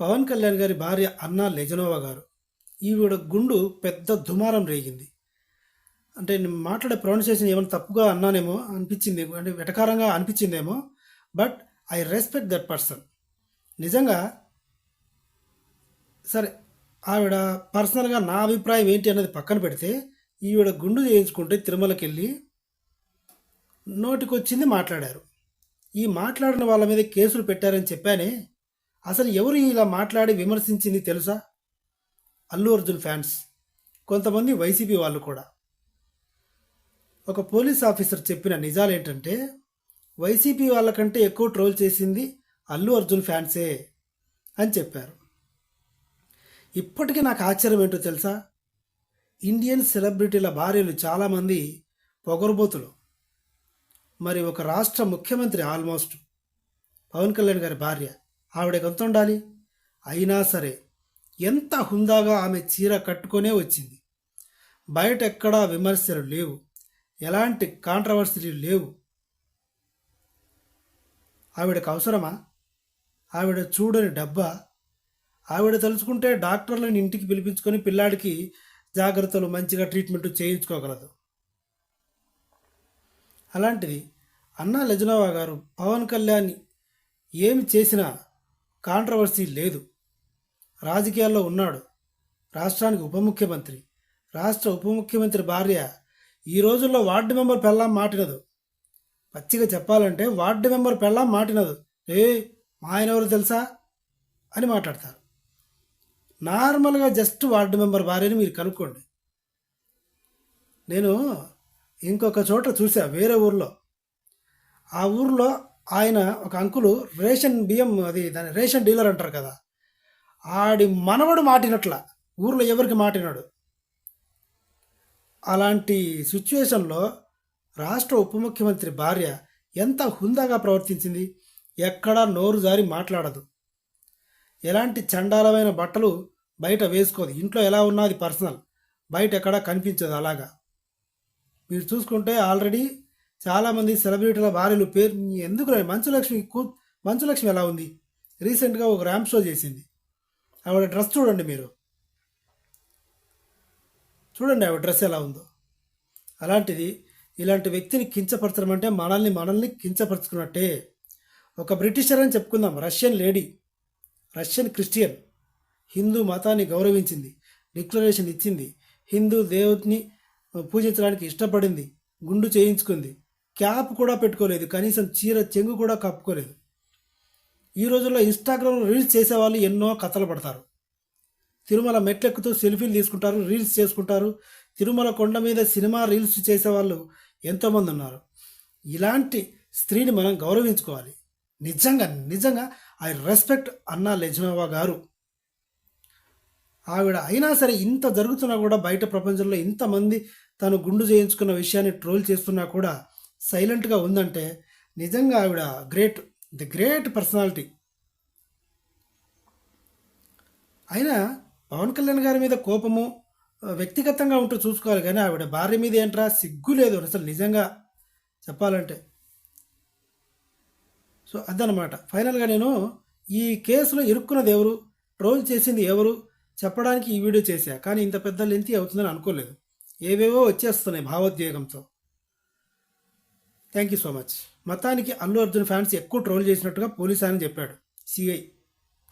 పవన్ కళ్యాణ్ గారి భార్య అన్నా లెజనోవా గారు. ఈవిడ గుండు పెద్ద దుమారం రేగింది. అంటే నేను మాట్లాడే ప్రొనౌన్సియేషన్ ఏమైనా తప్పుగా అన్నానేమో అనిపించింది అంటే వెటకారంగా అనిపించిందేమో but I respect that person నిజంగా సరే ఆవిడ పర్సనల్గా నా అభిప్రాయం ఏంటి అన్నది పక్కన పెడితే ఈవిడ గుండు చేయించుకుంటే తిరుమలకి వెళ్ళి నోటికొచ్చింది మాట్లాడారు. ఈ మాట్లాడిన వాళ్ళ మీద కేసులు పెట్టారని చెప్పానే అసలు ఎవరు ఇలా మాట్లాడి విమర్శించింది తెలుసా? అల్లు అర్జున్ ఫ్యాన్స్. కొంతమంది వైసీపీ వాళ్ళు కూడా. ఒక పోలీస్ ఆఫీసర్ చెప్పిన నిజాలు ఏంటంటే వైసీపీ వాళ్ళకంటే ఎక్కువ ట్రోల్ చేసింది అల్లు అర్జున్ ఫ్యాన్సే అని చెప్పారు. ఇప్పటికీ నాకు ఆశ్చర్యం ఏంటో తెలుసా? ఇండియన్ సెలబ్రిటీల భార్యలు చాలామంది పొగరుబోతులు. మరి ఒక రాష్ట్ర ముఖ్యమంత్రి ఆల్మోస్ట్ పవన్ కళ్యాణ్ గారి భార్య. ఆవిడకి ఎంత ఉండాలి అయినా సరే ఎంత హుందాగా ఆమె చీర కట్టుకొనే వచ్చింది. బయట ఎక్కడా విమర్శలు లేవు. ఎలాంటి కాంట్రవర్సీలు లేవు. ఆవిడకు అవసరమా ఆవిడ చూడని డబ్బా? ఆవిడ తలుచుకుంటే డాక్టర్లను ఇంటికి పిలిపించుకొని పిల్లాడికి జాగ్రత్తలు మంచిగా ట్రీట్మెంట్ చేయించుకోగలదు. అలాంటిది అన్నా లజనోవా గారు పవన్ కళ్యాణ్ ఏమి చేసినా కాంట్రవర్సీ లేదు. రాజకీయాల్లో ఉన్నాడు. రాష్ట్రానికి ఉప ముఖ్యమంత్రి రాష్ట్ర ఉప ముఖ్యమంత్రి భార్య ఈ రోజుల్లో వార్డు మెంబర్ పెళ్ళాం మాటినదు. పచ్చిగా చెప్పాలంటే వార్డు మెంబర్ పెళ్ళాం మాటినదు. ఏ మా ఆయన ఎవరు తెలుసా? అని మాట్లాడతారు. నార్మల్గా జస్ట్ వార్డు మెంబర్ భార్యని మీరు కనుక్కోండి. నేను ఇంకొక చోట చూసా వేరే ఊర్లో. ఆ ఊర్లో ఆయన ఒక అంకులు రేషన్ బియ్యం అది దాని రేషన్ డీలర్ అంటారు కదా. ఆడి మనవడు మాటినట్ల ఊర్లో ఎవరికి మాటినాడు? అలాంటి సిచ్యువేషన్లో రాష్ట్ర ఉప ముఖ్యమంత్రి భార్య ఎంత హుందాగా ప్రవర్తించింది? ఎక్కడా నోరు జారి మాట్లాడదు. ఎలాంటి చండాలమైన బట్టలు బయట వేసుకోదు. ఇంట్లో ఎలా ఉన్నది పర్సనల్? బయట ఎక్కడా కనిపించదు అలాగా. మీరు చూసుకుంటే ఆల్రెడీ చాలామంది సెలబ్రిటీల భార్యలు పేరు ఎందుకు మంచులక్ష్మి కూ మంచులక్ష్మి ఎలా ఉంది? రీసెంట్గా ఒక ర్యాంప్ షో చేసింది. ఆవిడ డ్రెస్ చూడండి మీరు. చూడండి ఆవిడ డ్రెస్ ఎలా ఉందో. అలాంటిది ఇలాంటి వ్యక్తిని కించపరచడం అంటే మనల్ని మనల్ని కించపరుచుకున్నట్టే. ఒక బ్రిటిషర్ అని చెప్పుకుందాం. Russian lady. Russian Christian. Hindu మతాన్ని గౌరవించింది. డిక్లరేషన్ ఇచ్చింది. హిందూ దేవుడిని పూజించడానికి ఇష్టపడింది. గుండు చేయించుకుంది. క్యాప్ కూడా పెట్టుకోలేదు. కనీసం చీర చెంగు కూడా కప్పుకోలేదు. ఈ రోజుల్లో ఇన్స్టాగ్రామ్లో రీల్స్ చేసేవాళ్ళు ఎన్నో కథలు పడతారు. తిరుమల మెట్లెక్కుతూ సెల్ఫీలు తీసుకుంటారు రీల్స్ చేసుకుంటారు. తిరుమల కొండ మీద సినిమా రీల్స్ చేసేవాళ్ళు ఎంతోమంది ఉన్నారు. ఇలాంటి స్త్రీని మనం గౌరవించుకోవాలి. నిజంగా నిజంగా ఐ రెస్పెక్ట్ అన్నా లెజ్నోవా గారు. ఆవిడ అయినా సరే ఇంత జరుగుతున్నా కూడా బయట ప్రపంచంలో ఇంతమంది తను గుండు చేయించుకున్న విషయాన్ని ట్రోల్ చేస్తున్నా కూడా సైలెంట్గా ఉందంటే నిజంగా ఆవిడ గ్రేట్ ది గ్రేట్ పర్సనాలిటీ. అయినా పవన్ కళ్యాణ్ గారి మీద కోపము వ్యక్తిగతంగా ఉంటూ చూసుకోవాలి కానీ ఆవిడ భార్య మీద ఏంట్రా సిగ్గు లేదు అసలు నిజంగా చెప్పాలంటే. సో అదనమాట ఫైనల్గా నేను ఈ కేసులో ఇరుక్కున్నది ఎవరు ట్రోల్ చేసింది ఎవరు చెప్పడానికి ఈ వీడియో చేశా. కానీ ఇంత పెద్ద లెంతి అవుతుందని అనుకోలేదు. ఏవేవో వచ్చేస్తున్నాయి భావోద్వేగంతో. థ్యాంక్ యూ సో మచ్ మతానికి అల్లు అర్జున్ ఫ్యాన్స్ ఎక్కువ ట్రోల్ చేసినట్టుగా పోలీస్ ఆయన చెప్పాడు. సిఐ